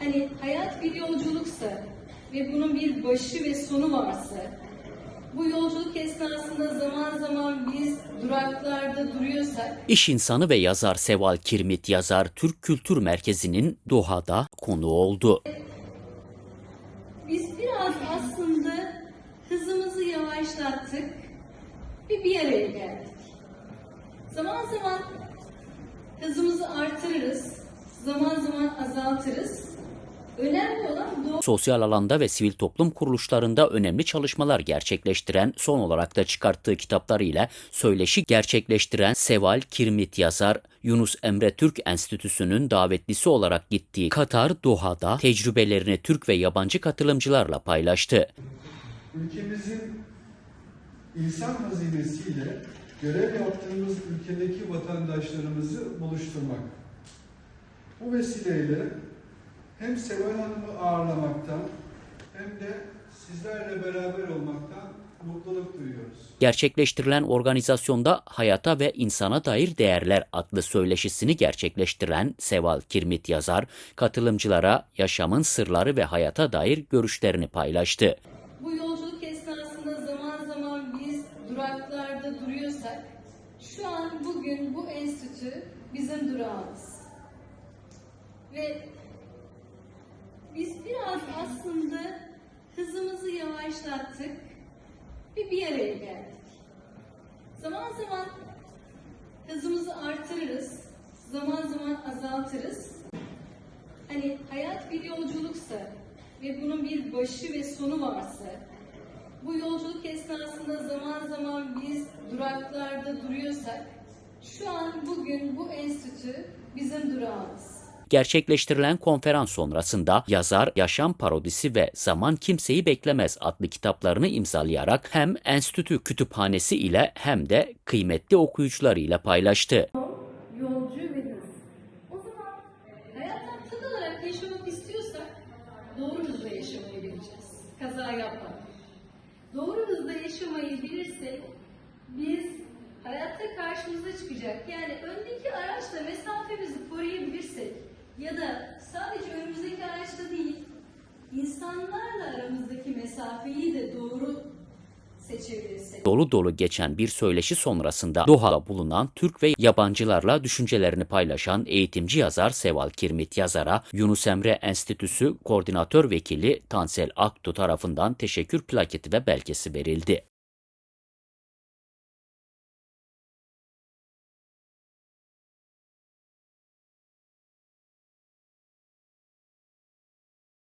Hani hayat bir yolculuksa ve bunun bir başı ve sonu varsa bu yolculuk esnasında zaman zaman biz duraklarda duruyorsak İş insanı ve yazar Seval Kirmit yazar Türk Kültür Merkezi'nin Doha'da konuğu oldu. biz biraz aslında hızımızı yavaşlattık ve bir araya geldik. Zaman zaman hızımızı artırırız, zaman zaman azaltırız. Önemli olan doğru Sosyal alanda ve sivil toplum kuruluşlarında önemli çalışmalar gerçekleştiren, son olarak da çıkarttığı kitaplarıyla söyleşi gerçekleştiren Seval Kirmit yazar, Yunus Emre Türk Enstitüsü'nün davetlisi olarak gittiği Katar Doha'da tecrübelerini Türk ve yabancı katılımcılarla paylaştı. ülkemizin insan hazinesiyle görev yaptığımız ülkedeki vatandaşlarımızı buluşturmak. Bu vesileyle hem Seval Hanım'ı ağırlamaktan hem de sizlerle beraber olmaktan mutluluk duyuyoruz. Gerçekleştirilen organizasyonda Hayata ve İnsana Dair Değerler adlı söyleşisini gerçekleştiren Seval Kirmit yazar, katılımcılara yaşamın sırları ve hayata dair görüşlerini paylaştı. Bu yolculuk esnasında zaman zaman biz duraklarda duruyorsak, şu an bugün bu enstitü bizim durağımız. Ve biz biraz aslında yavaşlattık ve bir araya geldik. Zaman zaman hızımızı artırırız, zaman zaman azaltırız. Hani hayat bir yolculuksa ve bunun bir başı ve sonu varsa bu yolculuk esnasında zaman zaman biz duraklarda duruyorsak şu an bugün bu enstitü bizim durağımız. Gerçekleştirilen konferans sonrasında yazar Yaşam Parodisi ve Zaman Kimseyi Beklemez adlı kitaplarını imzalayarak hem enstitü kütüphanesi ile hem de kıymetli okuyucularıyla paylaştı. Yolcu ve hız. O zaman hayattan tad alarak yaşamak istiyorsak doğru hızda yaşamayı bileceğiz. Kaza yapmadan. Doğru hızda yaşamayı bilirsek biz hayatta karşımıza çıkacak yani öndeki araçla mesafemizi koruyabilirsek mesafeyi de doğru seçebilirsek. Dolu dolu geçen bir söyleşi sonrasında Doha'da bulunan Türk ve yabancılarla düşüncelerini paylaşan eğitimci yazar Seval Kirmit yazara Yunus Emre Enstitüsü Koordinatör Vekili Tansel Aktu tarafından teşekkür plaketi ve belgesi verildi.